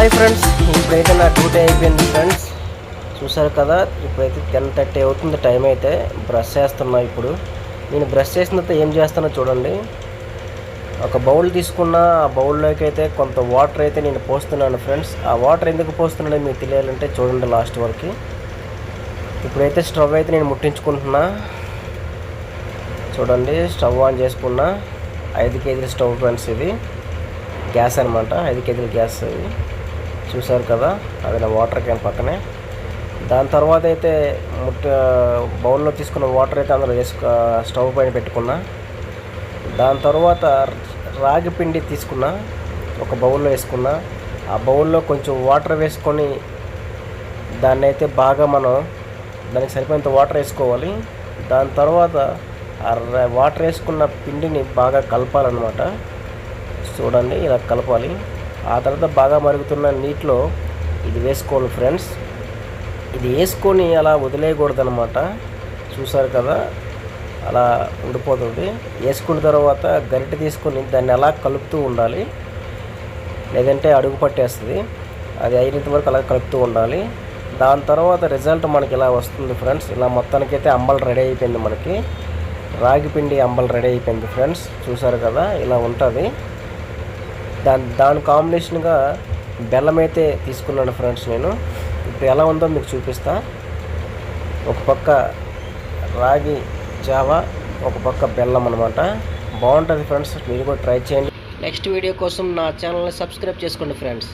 Hi friends ఇప్పుడైతే నా duty అయిపోయింది ఫ్రెండ్స్ చూసారు కదా ఇప్పుడైతే టెన్ థర్టీ అవుతుంది టైం అయితే. బ్రష్ చేస్తున్నా ఇప్పుడు. నేను బ్రష్ చేసిన తర్వాత ఏం చేస్తానో చూడండి. ఒక బౌల్ తీసుకున్న ఆ బౌల్లోకి అయితే కొంత వాటర్ అయితే నేను పోస్తున్నాను ఫ్రెండ్స్ ఆ వాటర్ ఎందుకు పోస్తున్నాడో మీకు తెలియాలంటే చూడండి లాస్ట్ వరకు. ఇప్పుడైతే స్టవ్ అయితే నేను ముట్టించుకుంటున్నా. చూడండి స్టవ్ ఆన్ చేసుకున్నా. ఐదు కేజీల స్టవ్ ఫ్రెండ్స్ ఇది. గ్యాస్ అనమాట ఐదు కేజీల గ్యాస్ ఇది. చూశారు కదా అది నా వాటర్ క్యాన్ పక్కనే. దాని తర్వాత అయితే ముట్ట బౌల్లో తీసుకున్న వాటర్ అయితే అందులో వేసుకు స్టవ్ పైన పెట్టుకున్నా. దాని తర్వాత రాగి పిండి తీసుకున్నా ఒక బౌల్లో వేసుకున్నా. ఆ బౌల్లో కొంచెం వాటర్ వేసుకొని దాన్ని అయితే బాగా మనం దానికి సరిపోయేంత వాటర్ వేసుకోవాలి. దాని తర్వాత ఆ వాటర్ వేసుకున్న పిండిని బాగా కలపాలన్నమాట. చూడండి ఇలా కలపాలి. ఆ తర్వాత బాగా మరుగుతున్న నీటిలో ఇది వేసుకోవాలి ఫ్రెండ్స్. ఇది వేసుకొని అలా వదిలేయకూడదు అనమాట చూసారు కదా? అలా ఉండిపోతుంది. వేసుకున్న తర్వాత గరిటె తీసుకొని దాన్ని అలా కలుపుతూ ఉండాలి. లేదంటే అడుగు పట్టేస్తుంది. అది అయినంత వరకు అలా కలుపుతూ ఉండాలి. దాని తర్వాత రిజల్ట్ మనకి ఇలా వస్తుంది ఫ్రెండ్స్. ఇలా మొత్తానికైతే అంబలు రెడీ అయిపోయింది మనకి. రాగి పిండి అంబల్ రెడీ అయిపోయింది ఫ్రెండ్స్. చూసారు కదా? ఇలా ఉంటుంది. దాని దాని కాంబినేషన్గా బెల్లం అయితే తీసుకున్నాను ఫ్రెండ్స్ నేను. ఇప్పుడు ఎలా ఉందో మీకు చూపిస్తా. ఒక పక్క రాగి జావా ఒక పక్క బెల్లం అనమాట బాగుంటుంది ఫ్రెండ్స్ మీరు కూడా ట్రై చేయండి. నెక్స్ట్ వీడియో కోసం నా ఛానల్ని సబ్స్క్రైబ్ చేసుకోండి ఫ్రెండ్స్.